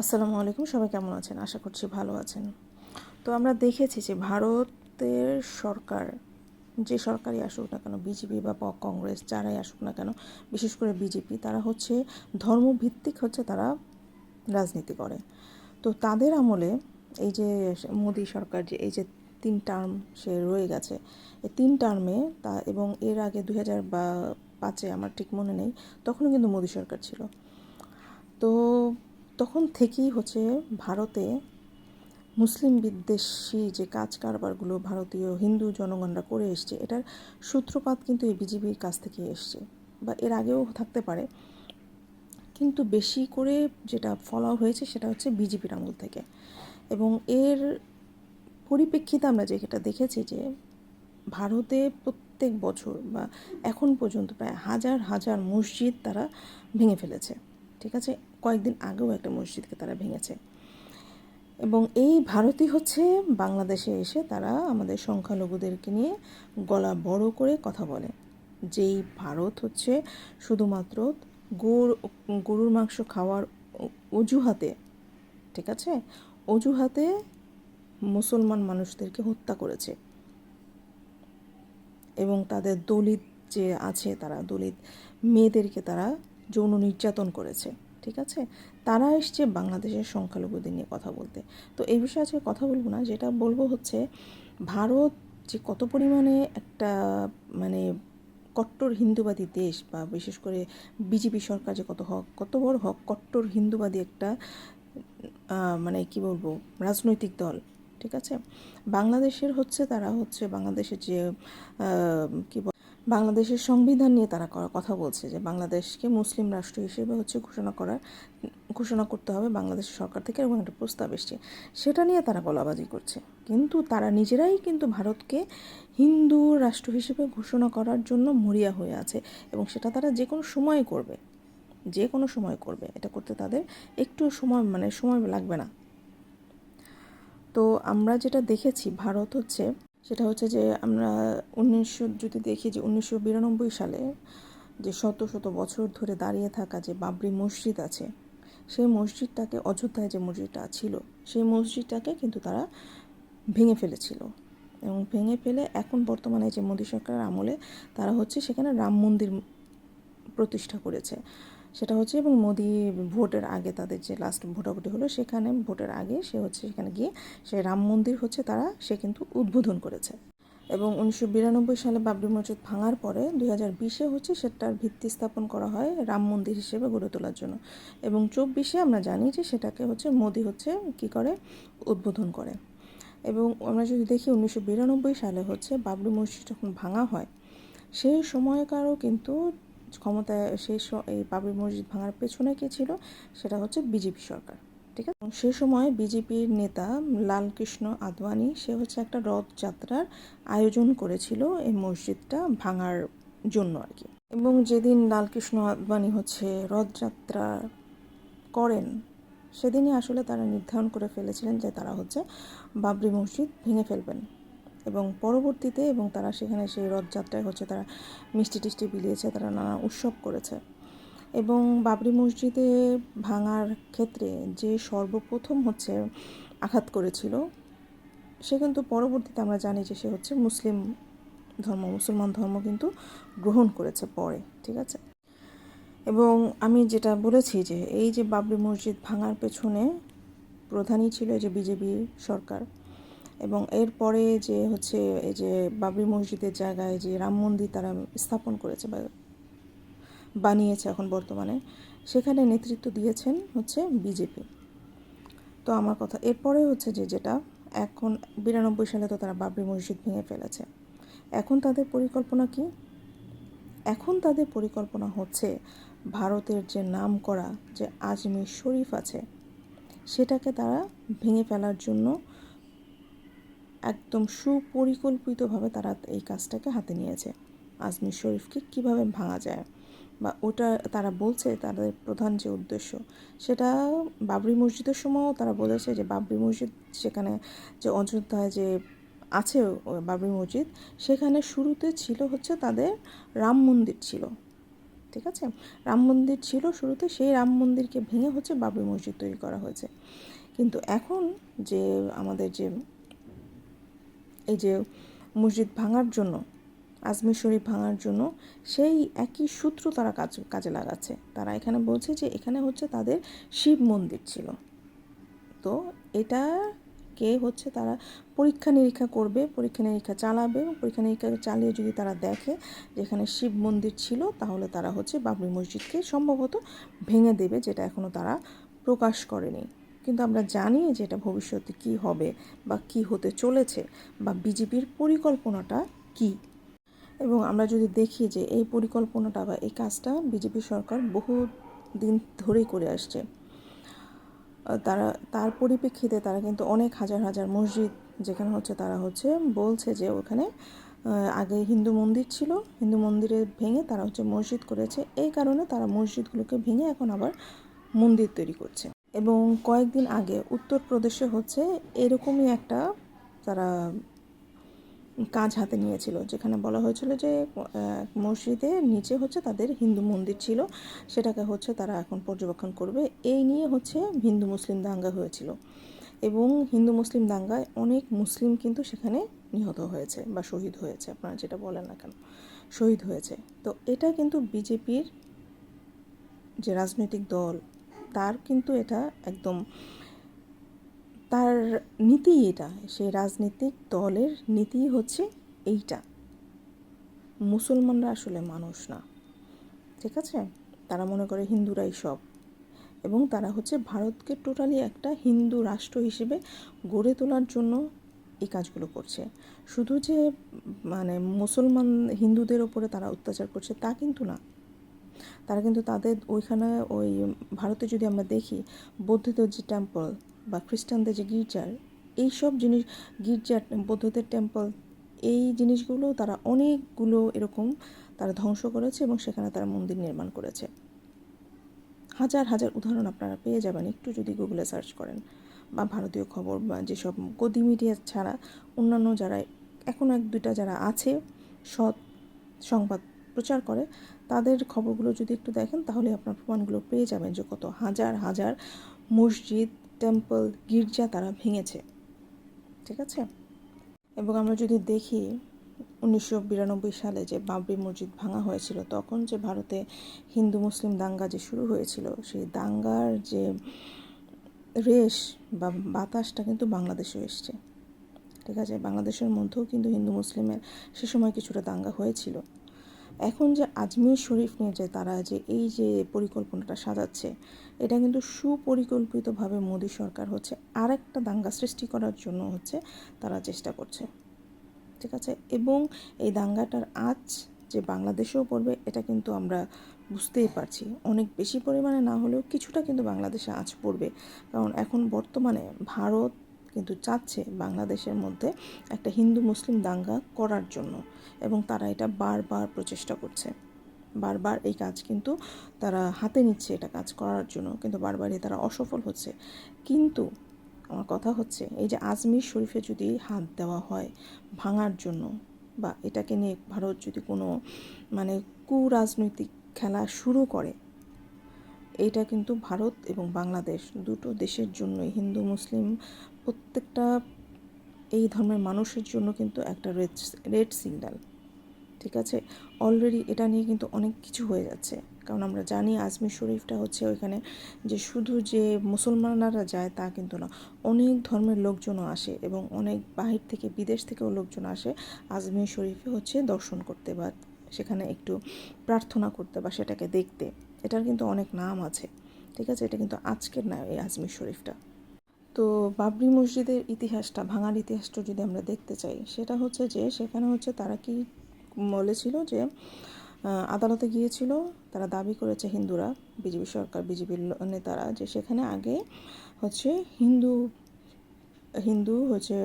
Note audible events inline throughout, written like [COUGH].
আসসালামু আলাইকুম, সবাই কেমন আছেন? আশা করছি ভালো আছেন। তো আমরা দেখেছি যে ভারতের সরকার, যে সরকারই আসুক না কেন, বিজেপি বা কংগ্রেস, যারাই আসুক না কেন, বিশেষ করে বিজেপি, তারা হচ্ছে ধর্মভিত্তিক হচ্ছে তারা রাজনীতি করে। তো তাদের আমলে এই যে মোদী সরকার যে, এই যে তিন টার্ম সে রয়ে গেছে, এই তিন টার্মে তা এবং এর আগে দুই হাজার বা পাঁচে, আমার ঠিক মনে নেই, তখনও কিন্তু মোদী সরকার ছিল। তো তখন থেকেই হচ্ছে ভারতে মুসলিম বিদ্বেষী যে কাজ কারবারগুলো ভারতীয় হিন্দু জনগণরা করে এসছে, এটার সূত্রপাত কিন্তু এই বিজেপির কাছ থেকে এসছে বা এর আগেও থাকতে পারে। কিন্তু বেশি করে যেটা ফলো হয়েছে সেটা হচ্ছে বিজেপির আমল থেকে। এবং এর পরিপ্রেক্ষিতে আমরা যেটা দেখেছি যে ভারতে প্রত্যেক বছর বা এখন পর্যন্ত প্রায় হাজার হাজার মসজিদ তারা ভেঙে ফেলেছে। ঠিক আছে? কয়েকদিন আগেও একটা মসজিদকে তারা ভেঙেছে। এবং এই ভারতই হচ্ছে বাংলাদেশে এসে তারা আমাদের সংখ্যালঘুদেরকে নিয়ে গলা বড় করে কথা বলে। যেই ভারত হচ্ছে শুধুমাত্র গরু গরুর মাংস খাওয়ার অজুহাতে, ঠিক আছে? অজুহাতে মুসলমান মানুষদেরকে হত্যা করেছে। এবং তাদের দলিত যে আছে তারা, দলিত মেয়েদেরকে তারা যৌন নির্যাতন করেছে। ঠিক আছে? তারা এসছে বাংলাদেশের সংখ্যালঘুদের নিয়ে কথা বলতে। তো এই বিষয়ে আজকে কথা বলব না। যেটা বলব হচ্ছে, ভারত যে কত পরিমাণে একটা মানে কট্টর হিন্দুবাদী দেশ বা বিশেষ করে বিজেপি সরকার যে কত হক, কত বড় হক, কট্টর হিন্দুবাদী একটা মানে কি বলব, রাজনৈতিক দল, ঠিক আছে? বাংলাদেশের হচ্ছে তারা হচ্ছে বাংলাদেশের যে কি বাংলাদেশের সংবিধান নিয়ে তারা কথা বলছে যে বাংলাদেশকে মুসলিম রাষ্ট্র হিসেবে হচ্ছে ঘোষণা করার, ঘোষণা করতে হবে বাংলাদেশ সরকার থেকে এবং একটা প্রস্তাব এসছে। সেটা নিয়ে তারা গলাবাজি করছে। কিন্তু তারা নিজেরাই কিন্তু ভারতকে হিন্দু রাষ্ট্র হিসেবে ঘোষণা করার জন্য মরিয়া হয়ে আছে এবং সেটা তারা যে কোনো সময় করবে। যে কোনো সময় করবে। এটা করতে তাদের একটু সময় মানে সময় লাগবে না। তো আমরা যেটা দেখেছি, ভারত হচ্ছে সেটা হচ্ছে যে আমরা উনিশশো, যদি দেখি যে উনিশশো বিরানব্বই সালে যে শত শত বছর ধরে দাঁড়িয়ে থাকা যে বাবরি মসজিদ আছে, সেই মসজিদটাকে, অযোধ্যায় যে মসজিদটা ছিল, সেই মসজিদটাকে কিন্তু তারা ভেঙে ফেলেছিল। এবং ভেঙে ফেলে এখন বর্তমানে যে মোদী সরকারের আমলে তারা হচ্ছে সেখানে রাম মন্দির প্রতিষ্ঠা করেছে। সেটা হচ্ছে এবং মোদি ভোটের আগে তাদের যে লাস্ট ভোটাভুটি হলো, সেখানে ভোটের আগে সে হচ্ছে সেখানে গিয়ে সে রাম মন্দির হচ্ছে তারা সে কিন্তু উদ্বোধন করেছে। এবং উনিশশো বিরানব্বই সালে বাবরি মসজিদ ভাঙার পরে দুই হাজার বিশে হচ্ছে সেটার ভিত্তি স্থাপন করা হয় রাম মন্দির হিসেবে গড়ে তোলার জন্য। এবং চব্বিশে আমরা জানি যে সেটাকে হচ্ছে মোদি হচ্ছে কি করে? উদ্বোধন করে। এবং আমরা যদি দেখি উনিশশো বিরানব্বই সালে হচ্ছে বাবরি মসজিদ যখন ভাঙা হয়, সেই সময়কারও কিন্তু ক্ষমতায় সেই এই বাবরি মসজিদ ভাঙার পেছনে কে ছিল? সেটা হচ্ছে বিজেপি সরকার, ঠিক আছে? সে সময় বিজেপির নেতা লালকৃষ্ণ আদবানি সে হচ্ছে একটা রথযাত্রার আয়োজন করেছিল এই মসজিদটা ভাঙার জন্য আর কি। এবং যেদিন লালকৃষ্ণ আদবানি হচ্ছে রথযাত্রা করেন, সেদিনই আসলে তারা নির্ধারণ করে ফেলেছিলেন যে তারা হচ্ছে বাবরি মসজিদ ভেঙে ফেলবেন। এবং পরবর্তীতে এবং তারা সেখানে সেই রথযাত্রায় হচ্ছে তারা মিষ্টি টিষ্টি বিলিয়েছে, তারা নানা উৎসব করেছে। এবং বাবরি মসজিদে ভাঙার ক্ষেত্রে যে সর্বপ্রথম হচ্ছে আঘাত করেছিল, সে কিন্তু পরবর্তীতে আমরা জানি যে সে হচ্ছে মুসলিম ধর্ম, মুসলমান ধর্ম কিন্তু গ্রহণ করেছে পরে, ঠিক আছে? এবং আমি যেটা বলেছি যে এই যে বাবরি মসজিদ ভাঙার পেছনে প্রধানই ছিল যে বিজেপি সরকার এবং এরপরে যে হচ্ছে এই যে বাবরি মসজিদের জায়গায় যে রাম মন্দির তারা স্থাপন করেছে বা বানিয়েছে এখন বর্তমানে, সেখানে নেতৃত্ব দিয়েছেন হচ্ছে বিজেপি। তো আমার কথা, এরপরে হচ্ছে যে যেটা, এখন বিরানব্বই সালে তো তারা বাবরি মসজিদ ভেঙে ফেলেছে। এখন তাদের পরিকল্পনা কি? এখন তাদের পরিকল্পনা হচ্ছে ভারতের যে নাম করা যে আজমির শরীফ আছে, সেটাকে তারা ভেঙে ফেলার জন্য একদম সুপরিকল্পিতভাবে তারা এই কাজটাকে হাতে নিয়েছে। আজমির শরীফকে কীভাবে ভাঙা যায় বা ওটা তারা বলছে, তাদের প্রধান যে উদ্দেশ্য, সেটা বাবরি মসজিদের সময়ও তারা বলেছে যে বাবরি মসজিদ সেখানে যে অযোধ্যায় যে আছে বাবরি মসজিদ, সেখানে শুরুতে ছিল হচ্ছে তাদের রাম মন্দির ছিল। ঠিক আছে? রাম মন্দির ছিল শুরুতে, সেই রাম মন্দিরকে ভেঙে হচ্ছে বাবরি মসজিদ তৈরি করা হয়েছে। কিন্তু এখন যে আমাদের যে এই যে মসজিদ ভাঙার জন্য আজমির শরীফ ভাঙার জন্য, সেই একই সূত্র তারা কাজ, কাজে লাগাচ্ছে। তারা এখানে বলছে যে এখানে হচ্ছে তাদের শিব মন্দির ছিল। তো এটা কে হচ্ছে তারা পরীক্ষা নিরীক্ষা করবে, পরীক্ষা নিরীক্ষা চালাবে, পরীক্ষা নিরীক্ষা চালিয়ে যদি তারা দেখে যে এখানে শিব মন্দির ছিল, তাহলে তারা হচ্ছে বাবরি মসজিদকে সম্ভবত ভেঙে দেবে, যেটা এখনও তারা প্রকাশ করেনি। কিন্তু আমরা জানি যে এটা ভবিষ্যতে কী হবে বা কি হতে চলেছে বা বিজেপির পরিকল্পনাটা কী। এবং আমরা যদি দেখি যে এই পরিকল্পনাটা বা এই কাজটা বিজেপি সরকার বহু দিন ধরেই করে আসছে তারা, তার পরিপ্রেক্ষিতে তারা কিন্তু অনেক হাজার হাজার মসজিদ, যেখানে হচ্ছে তারা হচ্ছে বলছে যে ওখানে আগে হিন্দু মন্দির ছিল, হিন্দু মন্দিরে ভেঙে তারা হচ্ছে মসজিদ করেছে, এই কারণে তারা মসজিদগুলোকে ভেঙে এখন আবার মন্দির তৈরি করছে। এবং কয়েকদিন আগে উত্তরপ্রদেশে হচ্ছে এরকমই একটা তারা কাজ হাতে নিয়েছিল, যেখানে বলা হয়েছিল যে মসজিদে নিচে হচ্ছে তাদের হিন্দু মন্দির ছিল, সেটাকে হচ্ছে তারা এখন পর্যবেক্ষণ করবে। এই নিয়ে হচ্ছে হিন্দু মুসলিম দাঙ্গা হয়েছিল এবং হিন্দু মুসলিম দাঙ্গায় অনেক মুসলিম কিন্তু সেখানে নিহত হয়েছে বা শহীদ হয়েছে, আপনারা যেটা বলেন না কেন, শহীদ হয়েছে। তো এটা কিন্তু বিজেপির যে রাজনৈতিক দল তার কিন্তু এটা একদম তার নীতি এটা সেই রাজনৈতিক দলের নীতি হচ্ছে এইটা। মুসলমানরা আসলে মানুষ না, ঠিক আছে? তারা মনে করে হিন্দুরাই সব। এবং তারা হচ্ছে ভারতকে টোটালি একটা হিন্দু রাষ্ট্র হিসেবে গড়ে তোলার জন্য এই কাজগুলো করছে। শুধু যে মানে মুসলমান হিন্দুদের ওপরে তারা অত্যাচার করছে তা কিন্তু না। তারা কিন্তু তাদের ওইখানে ওই ভারতে যদি আমরা দেখি, বৌদ্ধদের যে টেম্পল বা খ্রিস্টানদের যে গির্জার এই সব জিনিস, গির্জার, বৌদ্ধদের টেম্পল এই জিনিসগুলো তারা অনেকগুলো এরকম তারা ধ্বংস করেছে এবং সেখানে তারা মন্দির নির্মাণ করেছে। হাজার হাজার উদাহরণ আপনারা পেয়ে যাবেন, একটু যদি গুগলে সার্চ করেন বা ভারতীয় খবর বা যেসব গদি মিডিয়া ছাড়া অন্যান্য যারা, এখন এক দুইটা যারা আছে, সৎ সংবাদ প্রচার করে, তাদের খবরগুলো যদি একটু দেখেন, তাহলে আপনার প্রমাণগুলো পেয়ে যাবেন যে কত হাজার হাজার মসজিদ, টেম্পল, গির্জা তারা ভেঙেছে। ঠিক আছে? এবং আমরা যদি দেখি, উনিশশো বিরানব্বই সালে যে বাবরি মসজিদ ভাঙা হয়েছিল, তখন যে ভারতে হিন্দু, মুসলিম দাঙ্গা যে শুরু হয়েছিল, সেই দাঙ্গার যে রেশ বা বাতাসটা কিন্তু বাংলাদেশেও এসছে। ঠিক আছে? বাংলাদেশের মধ্যেও কিন্তু হিন্দু, মুসলিমের সে সময় কিছুটা দাঙ্গা হয়েছিল। এখন যে আজমির শরীফ নিয়ে যে তারা যে এই যে পরিকল্পনাটা সাজাচ্ছে, এটা কিন্তু সুপরিকল্পিতভাবে মোদী সরকার হচ্ছে আর একটা দাঙ্গা সৃষ্টি করার জন্য হচ্ছে তারা চেষ্টা করছে। ঠিক আছে? এবং এই দাঙ্গাটার আজ যে বাংলাদেশেও পড়বে, এটা কিন্তু আমরা বুঝতেই পারছি। অনেক বেশি পরিমাণে না হলেও কিছুটা কিন্তু বাংলাদেশে আজ পড়বে। কারণ এখন বর্তমানে ভারত কিন্তু চাচ্ছে বাংলাদেশের মধ্যে একটা হিন্দু মুসলিম দাঙ্গা করার জন্য এবং তারা এটা বারবার প্রচেষ্টা করছে। বারবার এই কাজ কিন্তু তারা হাতে নিচ্ছে এটা কাজ করার জন্য, কিন্তু বারবারই তারা অসফল হচ্ছে। কিন্তু আমার কথা হচ্ছে, এই যে আজমির শরীফে যদি হাত দেওয়া হয় ভাঙার জন্য বা এটাকে নিয়ে ভারত যদি কোনো মানে কুরাজনৈতিক খেলা শুরু করে এইটা কিন্তু ভারত এবং বাংলাদেশ দুটো দেশের জন্যই। হিন্দু, মুসলিম প্রত্যেকটা এই ধর্মের মানুষের জন্য কিন্তু একটা রেড রেড সিগন্যাল, ঠিক আছে? অলরেডি এটা নিয়ে কিন্তু অনেক কিছু হয়ে যাচ্ছে। কারণ আমরা জানি আজমির শরীফটা হচ্ছে ওইখানে যে শুধু যে মুসলমানরা যায় তা কিন্তু না, অনেক ধর্মের লোকজনও আসে এবং অনেক বাহির থেকে, বিদেশ থেকেও লোকজন আসে আজমির শরীফে হচ্ছে দর্শন করতে বা সেখানে একটু প্রার্থনা করতে বা সেটাকে দেখতে। এটার কিন্তু অনেক নাম আছে, ঠিক আছে? এটা কিন্তু আজকের না, এই আজমির শরীফটা। তো বাবরি মসজিদের ইতিহাসটা, ভাঙার ইতিহাসটা যদি আমরা দেখতে চাই, সেটা হচ্ছে যে সেখানে হচ্ছে তারা কি বলেছিল যে আদালতে গিয়েছিল, তারা দাবি করেছে হিন্দুরা, বিজেপি সরকার বিজেপির নেতারা, যে সেখানে আগে হচ্ছে হিন্দু হিন্দু হচ্ছে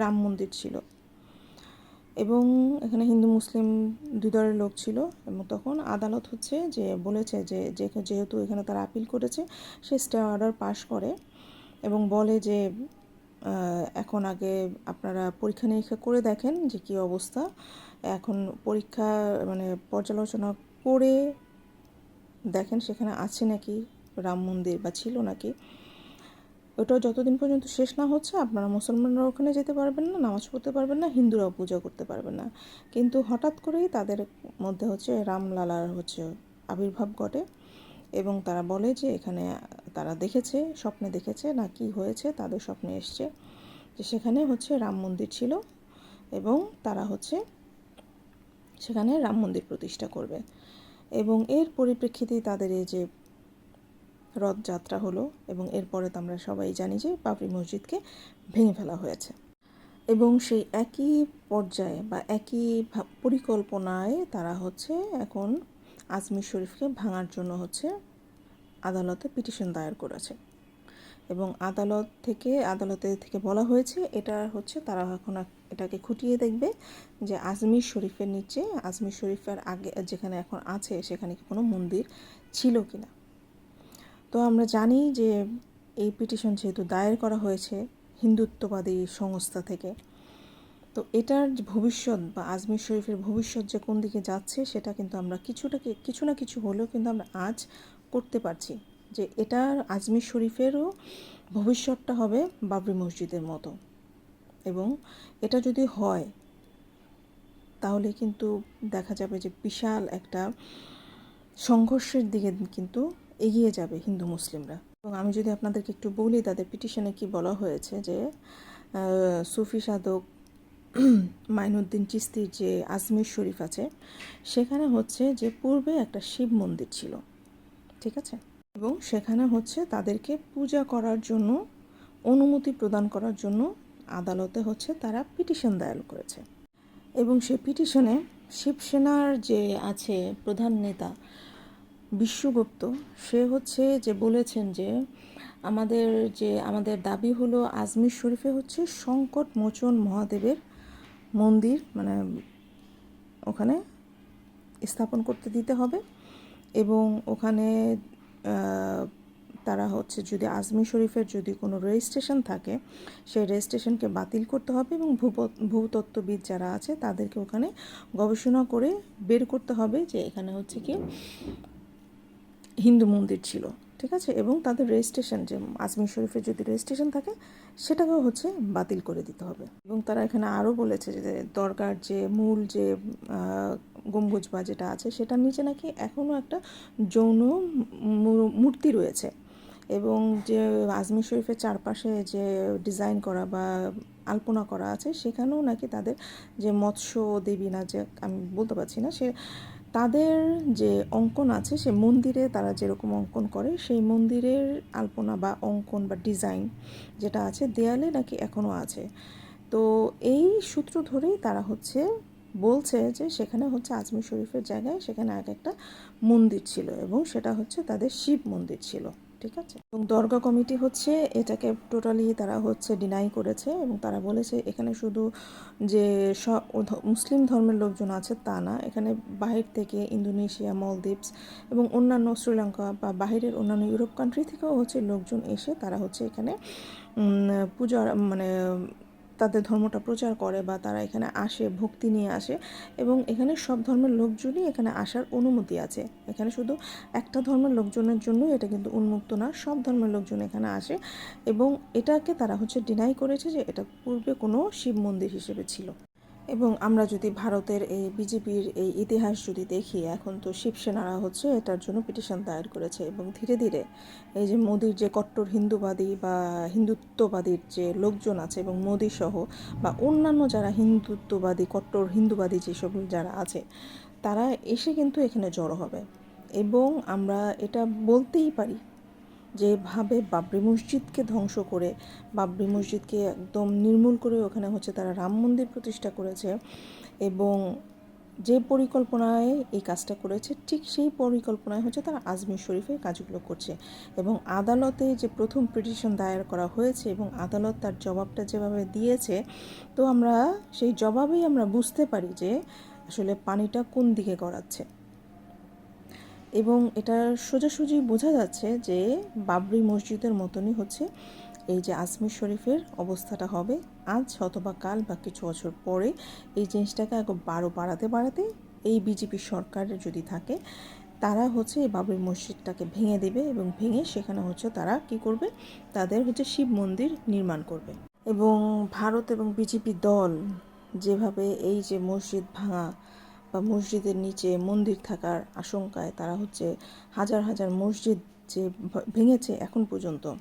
রাম মন্দির ছিল। এবং এখানে হিন্দু, মুসলিম দুই দলের লোক ছিল। এবং তখন আদালত হচ্ছে যে বলেছে যে যেহেতু এখানে তারা আপিল করেছে, সে স্টে অর্ডার পাশ করে এবং বলে যে এখন আগে আপনারা পরীক্ষা নিরীক্ষা করে দেখেন যে কী অবস্থা। এখন পরীক্ষা মানে পর্যালোচনা করে দেখেন সেখানে আছে নাকি রাম মন্দির বা ছিল নাকি। ওটা যতদিন পর্যন্ত শেষ না হচ্ছে, আপনারা মুসলমানরা ওখানে যেতে পারবেন না, নামাজ পড়তে পারবেন না, হিন্দুরাও পূজা করতে পারবেন না। কিন্তু হঠাৎ করেই তাদের মধ্যে হচ্ছে রামলালার হচ্ছে আবির্ভাব ঘটে এবং তারা বলে যে এখানে তারা দেখেছে, স্বপ্নে দেখেছে না কি হয়েছে, তাদের স্বপ্নে এসছে যে সেখানে হচ্ছে রাম মন্দির ছিল এবং তারা হচ্ছে সেখানে রাম মন্দির প্রতিষ্ঠা করবে। এবং এর পরিপ্রেক্ষিতেই তাদের এই যে রথযাত্রা হলো এবং এরপরে তো আমরা সবাই জানি যে বাবরি মসজিদকে ভেঙে ফেলা হয়েছে। এবং সেই একই পর্যায়ে বা একই পরিকল্পনায় তারা হচ্ছে এখন আজমির শরীফকে ভাঙার জন্য হচ্ছে আদালতে পিটিশন দায়ের করেছে। এবং আদালত থেকে, আদালতে থেকে বলা হয়েছে এটা হচ্ছে তারা এখন এটাকে খুঁটিয়ে দেখবে যে আজমির শরীফের নিচে, আজমির শরীফের আগে, যেখানে এখন আছে সেখানে কি কোনো মন্দির ছিল কিনা। তো আমরা জানি যে এই পিটিশন যেহেতু দায়ের করা হয়েছে হিন্দুত্ববাদী সংস্থা থেকে, তো এটার ভবিষ্যৎ বা আজমির শরীফের ভবিষ্যৎ যে কোন দিকে যাচ্ছে সেটা কিন্তু আমরা কিছুটাকে কিছু না কিছু হলেও কিন্তু আমরা আজ করতে পারছি যে এটার আজমির শরীফেরও ভবিষ্যৎটা হবে বাবরি মসজিদের মতো। এবং এটা যদি হয়, তাহলে কিন্তু দেখা যাবে যে বিশাল একটা সংঘর্ষের দিকে কিন্তু এগিয়ে যাবে হিন্দু মুসলিমরা। এবং আমি যদি আপনাদেরকে একটু বলি, তাদের পিটিশনে কি বলা হয়েছে যে সুফি সাধক [CLEARS THROAT] মাইনুদ্দিন চিস্তির যে আজমির শরীফ আছে, সেখানে হচ্ছে যে পূর্বে একটা শিব মন্দির ছিল। ঠিক আছে? এবং সেখানে হচ্ছে তাদেরকে পূজা করার জন্য, অনুমতি প্রদান করার জন্য আদালতে হচ্ছে তারা পিটিশন দায়ের করেছে। এবং সে পিটিশনে শিবসেনার যে আছে প্রধান নেতা বিশ্বগুপ্ত, সে হচ্ছে যে বলেছেন যে আমাদের যে, আমাদের দাবি হলো আজমির শরীফে হচ্ছে সংকট মোচন মহাদেবের মন্দির মানে ওখানে স্থাপন করতে দিতে হবে এবং ওখানে তারা হচ্ছে যদি আজমির শরীফের যদি কোনো রেজিস্ট্রেশন থাকে, সেই রেজিস্ট্রেশনকে বাতিল করতে হবে এবং ভূপ- ভূতত্ত্ববিদ যারা আছে তাদেরকে ওখানে গবেষণা করে বের করতে হবে যে এখানে হচ্ছে কি হিন্দু মন্দির ছিল, ঠিক আছে? এবং তাদের রেজিস্ট্রেশন যে আজমির শরীফের যদি রেজিস্ট্রেশন থাকে, সেটাকেও হচ্ছে বাতিল করে দিতে হবে। এবং তারা এখানে আরও বলেছে যে দরকার যে মূল যে গম্বুজ বা যেটা আছে, সেটার নিচে নাকি এখনও একটা যৌন মূর্তি রয়েছে। এবং যে আজমির শরীফের চারপাশে যে ডিজাইন করা বা আলপনা করা আছে, সেখানেও নাকি তাদের যে মৎস্য দেবী না যে, আমি বলতে পারছি না, সে তাদের যে অঙ্কন আছে, সে মন্দিরে তারা যেরকম অঙ্কন করে, সেই মন্দিরের আলপনা বা অঙ্কন বা ডিজাইন যেটা আছে, দেয়ালে নাকি এখনও আছে। তো এই সূত্র ধরেই তারা হচ্ছে বলছে যে সেখানে হচ্ছে আজমির শরীফের জায়গায় সেখানে আগে একটা মন্দির ছিল এবং সেটা হচ্ছে তাদের শিব মন্দির ছিল। ঠিক আছে? এবং দরগা কমিটি হচ্ছে এটাকে টোটালি তারা হচ্ছে ডিনাই করেছে এবং তারা বলেছে এখানে শুধু যে মুসলিম ধর্মের লোকজন আছে তা না। এখানে বাহির থেকে ইন্দোনেশিয়া, মলদ্বীপস এবং অন্যান্য শ্রীলঙ্কা বা বাহিরের অন্যান্য ইউরোপ কান্ট্রি থেকেও হচ্ছে লোকজন এসে তারা হচ্ছে এখানে পূজা মানে তাদের ধর্মটা প্রচার করে বা তারা এখানে আসে, ভক্তি নিয়ে আসে এবং এখানে সব ধর্মের লোকজনই এখানে আসার অনুমতি আছে। এখানে শুধু একটা ধর্মের লোকজনের জন্যই এটা কিন্তু উন্মুক্ত না, সব ধর্মের লোকজন এখানে আসে এবং এটাকে তারা হচ্ছে ডিনাই করেছে যে এটা পূর্বে কোনো শিব মন্দির হিসেবে ছিল। এবং আমরা যদি ভারতের এই বিজেপির এই ইতিহাস যদি দেখি, এখন তো শিবসেনারা হচ্ছে এটার জন্য পিটিশন দায়ের করেছে এবং ধীরে ধীরে এই যে মোদির যে কট্টর হিন্দুবাদী বা হিন্দুত্ববাদীর যে লোকজন আছে এবং মোদি সহ বা অন্যান্য যারা হিন্দুত্ববাদী, কট্টর হিন্দুবাদী যেসব যারা আছে, তারা এসে কিন্তু এখানে জড়ো হবে। এবং আমরা এটা বলতেই পারি যেভাবে বাবরি মসজিদকে ধ্বংস করে, বাবরি মসজিদকে একদম নির্মূল করে ওখানে হচ্ছে তারা রাম মন্দির প্রতিষ্ঠা করেছে এবং যে পরিকল্পনায় এই কাজটা করেছে, ঠিক সেই পরিকল্পনায় হচ্ছে তারা আজমির শরীফের কাজগুলো করছে এবং আদালতে যে প্রথম পিটিশন দায়ের করা হয়েছে এবং আদালত তার জবাবটা যেভাবে দিয়েছে, তো আমরা সেই জবাবেই আমরা বুঝতে পারি যে আসলে পানিটা কোন দিকে গড়াচ্ছে। এবং এটা সোজাসুজি বোঝা যাচ্ছে যে বাবরি মসজিদের মতনই হচ্ছে এই যে আজমির শরীফের অবস্থাটা হবে। আজ অথবা কাল বা কিছু বছর পরে এই জিনিসটাকে আগে বারো বাড়াতে বাড়াতে এই বিজেপি সরকার যদি থাকে, তারা হচ্ছে এই বাবরি মসজিদটাকে ভেঙে দেবে এবং ভেঙে সেখানে হচ্ছে তারা কি করবে? তাদের হচ্ছে শিব মন্দির নির্মাণ করবে। এবং ভারত এবং বিজেপি দল যেভাবে এই যে মসজিদ ভাঙা বা মসজিদের নিচে মন্দির থাকার আশঙ্কায় তারা হচ্ছে হাজার হাজার মসজিদ যে ভেঙেছে এখন পর্যন্ত।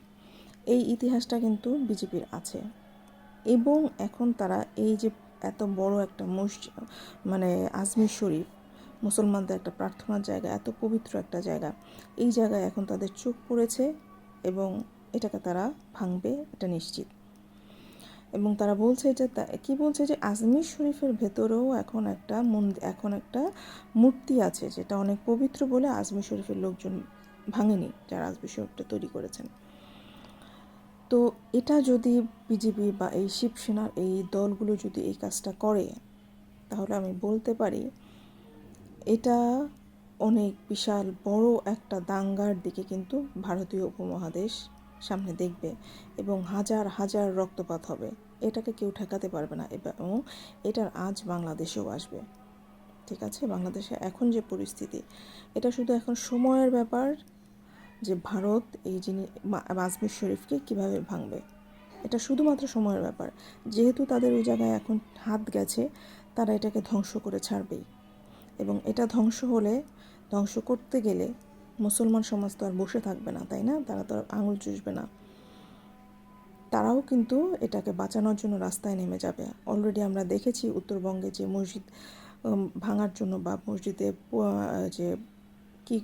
এই ইতিহাসটা কিন্তু বিজেপির আছে। এবং এখন তারা এই যে এত বড় একটা মসজিদ মানে আজমির শরীফ, মুসলমানদের একটা প্রার্থনার জায়গা, এত পবিত্র একটা জায়গা, এই জায়গায় এখন তাদের চোখ পড়েছে এবং এটাকে তারা ভাঙবে, এটা নিশ্চিত। এবং তারা বলছে যে কি বলছে যে আজমির শরীফের ভেতরেও এখন একটা মন্দির এখন একটা মূর্তি আছে যেটা অনেক পবিত্র বলে আজমির শরীফের লোকজন ভাঙেনি যারা আজমির শরীফটা তৈরি করেছেন। তো এটা যদি বিজেপি বা এই শিবসেনার এই দলগুলো যদি এই কাজটা করে, তাহলে আমি বলতে পারি এটা অনেক বিশাল বড় একটা দাঙ্গার দিকে কিন্তু ভারতীয় উপমহাদেশ সামনে দেখবে এবং হাজার হাজার রক্তপাত হবে। এটাকে কেউ ঠেকাতে পারবে না এবং এটার আজ বাংলাদেশেও আসবে। ঠিক আছে? বাংলাদেশে এখন যে পরিস্থিতি, এটা শুধু এখন সময়ের ব্যাপার যে ভারত এই জিনিস আজমির শরীফকে কীভাবে ভাঙবে। এটা শুধুমাত্র সময়ের ব্যাপার। যেহেতু তাদের ওই জায়গায় এখন হাত গেছে, তারা এটাকে ধ্বংস করে ছাড়বেই। এবং এটা ধ্বংস হলে, ধ্বংস করতে গেলে মুসলমান সমাজ তো আর বসে থাকবে না, তাই না? তারা তো আর আঙুল চুষবে না। তারাও কিন্তু এটাকে বাঁচানোর জন্য রাস্তায় নেমে যাবে। অলরেডি আমরা দেখেছি উত্তরবঙ্গে যে মসজিদ ভাঙার জন্য বা মসজিদে যে কী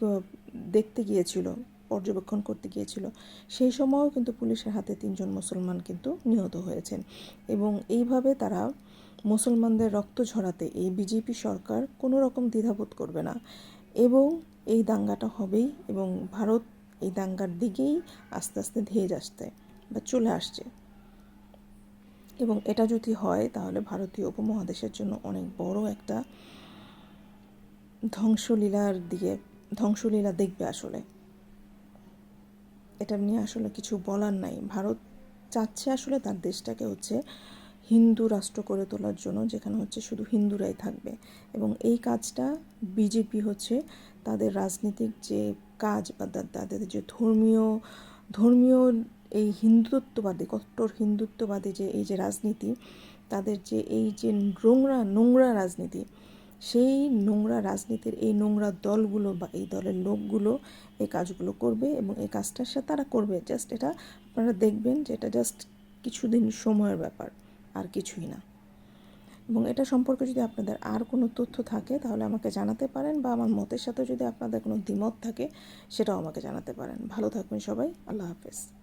দেখতে গিয়েছিল, পর্যবেক্ষণ করতে গিয়েছিল, সেই সময়ও কিন্তু পুলিশের হাতে তিনজন মুসলমান কিন্তু নিহত হয়েছেন। এবং এইভাবে তারা মুসলমানদের রক্ত ঝরাতে এই বিজেপি সরকার কোনো রকম দ্বিধাবোধ করবে না। এবং এই দাঙ্গাটা হবেই এবং ভারত এই দাঙ্গার দিকেই আস্তে আস্তে ধেয়ে যাচ্ছে বা চলে আসছে। এবং এটা যদি হয়, তাহলে ভারতীয় উপমহাদেশের জন্য অনেক বড় একটা ধ্বংসলীলার দিকে, ধ্বংসলীলা দেখবে আসলে। এটা নিয়ে আসলে কিছু বলার নাই। ভারত চাচ্ছে আসলে তার দেশটাকে হচ্ছে হিন্দু রাষ্ট্র করে তোলার জন্য, যেখানে হচ্ছে শুধু হিন্দুরাই থাকবে। এবং এই কাজটা বিজেপি হচ্ছে তাদের রাজনৈতিক যে কাজ বা তাদের যে ধর্মীয় ধর্মীয় এই হিন্দুত্ববাদী, কট্টর হিন্দুত্ববাদী যে, এই যে রাজনীতি, তাদের যে এই যে নোংরা নোংরা রাজনীতি, সেই নোংরা রাজনীতির এই নোংরা দলগুলো বা এই দলের লোকগুলো এই কাজগুলো করবে এবং এই কাজটা সে তারা করবে। জাস্ট এটা আপনারা দেখবেন যে এটা জাস্ট কিছুদিন সময়ের ব্যাপার, আর কিছুই না। এবং এটা সম্পর্কে যদি আপনাদের আর কোনো তথ্য থাকে, তাহলে আমাকে জানাতে পারেন বা আমার মতের সাথে যদি আপনাদের কোনো দ্বিমত থাকে, সেটাও আমাকে জানাতে পারেন। ভালো থাকবেন সবাই, আল্লাহ হাফেজ।